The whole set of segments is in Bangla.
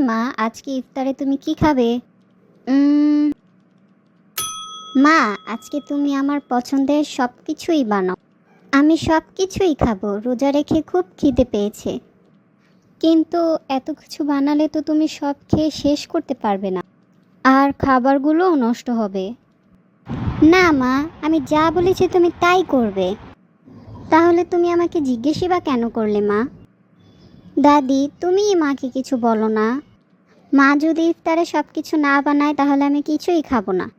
মা, আজকে ইফতারে তুমি কি খাবে? মা, আজকে তুমি আমার পছন্দের সব কিছুই বানাও। আমি সব কিছুই খাব, রোজা রেখে খুব খিদে পেয়েছে। কিন্তু এত কিছু বানালে তো তুমি সব খেয়ে শেষ করতে পারবে না। আর খাবারগুলোও নষ্ট হবে। না মা, আমি যা বলেছি তুমি তাই করবে। তাহলে তুমি আমাকে জিজ্ঞেসই বা কেন করলে মা? দাদি, তুমিই মাকে কিছু বলো না। মা যদি ইফতারে সব কিছু না বানায়, তাহলে আমি কিছুই খাব না।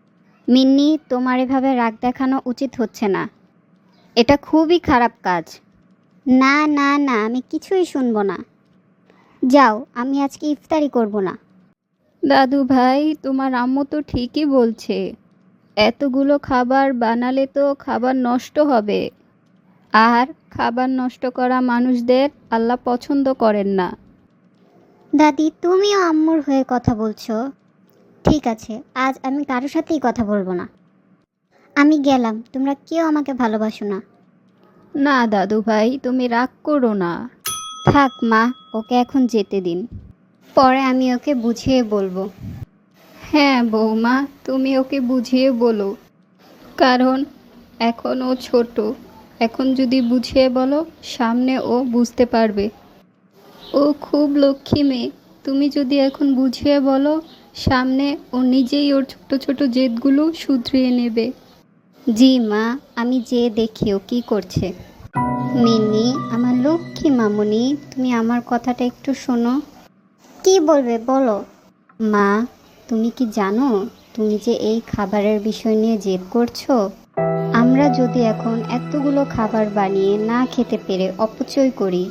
মিন্নি, তোমার এভাবে রাগ দেখানো উচিত হচ্ছে না। এটা খুবই খারাপ কাজ। না না না, আমি কিছুই শুনব না। যাও, আমি আজকে ইফতারি করব না। দাদু ভাই, তোমার আম্মু তো ঠিকই বলছে। এতগুলো খাবার বানালে তো খাবার নষ্ট হবে। আর খাবার নষ্ট করা মানুষদের আল্লাহ পছন্দ করেন না। দাদি তুমিও আম্মুর হয়ে কথা বলছো। ঠিক আছে আজ আমি কারোর সাথেই কথা বলব না। আমি গেলাম তোমরা কেউ আমাকে ভালোবাসো না। না দাদু ভাই তুমি রাগ করো না। থাক মা ওকে এখন যেতে দিন। পরে আমি ওকে বুঝিয়ে বলব। হ্যাঁ বৌমা তুমি ওকে বুঝিয়ে বলো। কারণ এখন ও ছোট। এখন যদি বুঝিয়ে বলো সামনে ও বুঝতে পারবে। ও খুব লক্ষ্মী মেয়ে। তুমি যদি এখন বুঝিয়ে বলো, সামনে ও নিজেই ওর ছোট ছোট জেদগুলো শুধরিয়ে নেবে। জি মা, আমি যে দেখি ও কী করছে। মিনি আমার লক্ষ্মী মামুনি, তুমি আমার কথাটা একটু শোনো। কি বলবে বলো। মা, তুমি কি জানো, তুমি যে এই খাবারের বিষয় নিয়ে জেদ করছ? আমরা যদি এখন এতগুলো খাবার বানিয়ে না খেতে পেরে অপচয় করি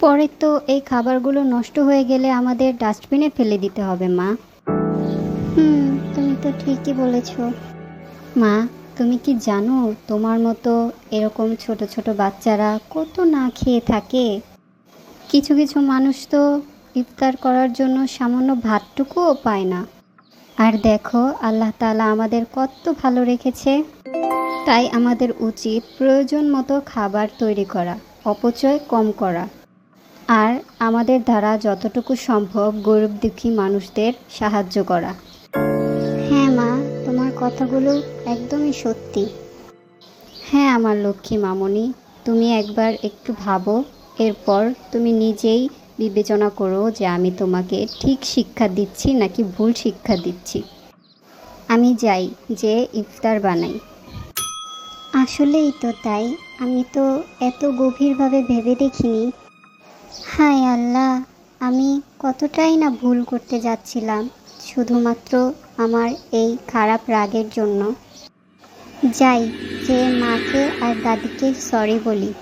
পরে তো এই খাবারগুলো নষ্ট হয়ে গেলে আমাদের ডাস্টবিনে ফেলে দিতে হবে মা। হুম তুমি তো ঠিকই বলেছ। মা তুমি কি জানো তোমার মতো এরকম ছোট ছোট বাচ্চারা কত না খেয়ে থাকে? কিছু কিছু মানুষ তো ইফতার করার জন্য সামান্য ভাতটুকুও পায় না। আর দেখো আল্লাহ তাআলা আমাদের কত ভালো রেখেছে। তাই আমাদের উচিত প্রয়োজন মতো খাবার তৈরি করা অপচয় কম করা। আর আমাদের দ্বারা যতটুকু সম্ভব গরিব দুঃখী মানুষদের সাহায্য করা। হ্যাঁ মা তোমার কথাগুলো একদমই সত্যি। হ্যাঁ আমার লক্ষ্মী মামনি তুমি একবার একটু ভাবো এরপর তুমি নিজেই বিবেচনা করো যে আমি তোমাকে ঠিক শিক্ষা দিচ্ছি নাকি ভুল শিক্ষা দিচ্ছি। আমি যাই যে ইফতার বানাই। আসলেই তো তাই আমি তো এত গভীরভাবে ভেবে দেখিনি হায় আল্লাহ, আমি কতটাই না ভুল করতে যাচ্ছিলাম, শুধুমাত্র আমার এই খারাপ রাগের জন্য। যাই যে মাকে আর দাদিকে সরি বলি।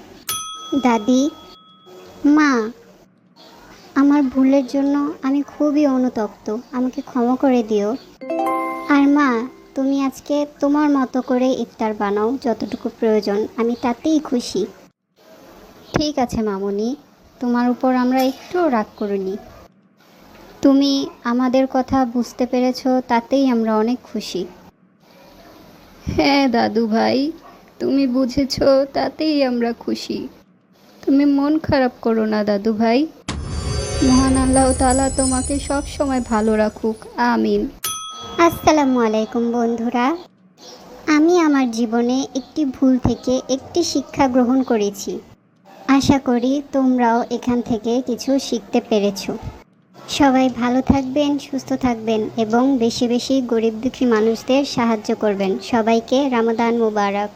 দাদি, মা, আমার ভুলের জন্য আমি খুবই অনুতপ্ত, আমাকে ক্ষমা করে দিও। আর মা, তুমি আজকে তোমার মতো করে ইফতার বানাও, যতটুকু প্রয়োজন, আমি তাতেই খুশি। ঠিক আছে মামুনি। তোমার উপর আমরা একটুও রাগ করিনি তুমি আমাদের কথা বুঝতে পেরেছ তাতেই আমরা অনেক খুশি। হ্যাঁ দাদু ভাই তুমি বুঝেছ তাতেই আমরা খুশি। তুমি মন খারাপ করো না দাদু ভাই। মহান আল্লাহ তাআলা তোমাকে সব সময় ভালো রাখুক আমিন। আসসালামু আলাইকুম বন্ধুরা। আমি আমার জীবনে একটি ভুল থেকে একটি শিক্ষা গ্রহণ করেছি। আশা করি তোমরাও এখান থেকে কিছু শিখতে পেরেছ। সবাই ভালো থাকবেন, সুস্থ থাকবেন এবং বেশি বেশি গরিব দুঃখী মানুষদের সাহায্য করবেন। সবাইকে রামাদান মুবারক।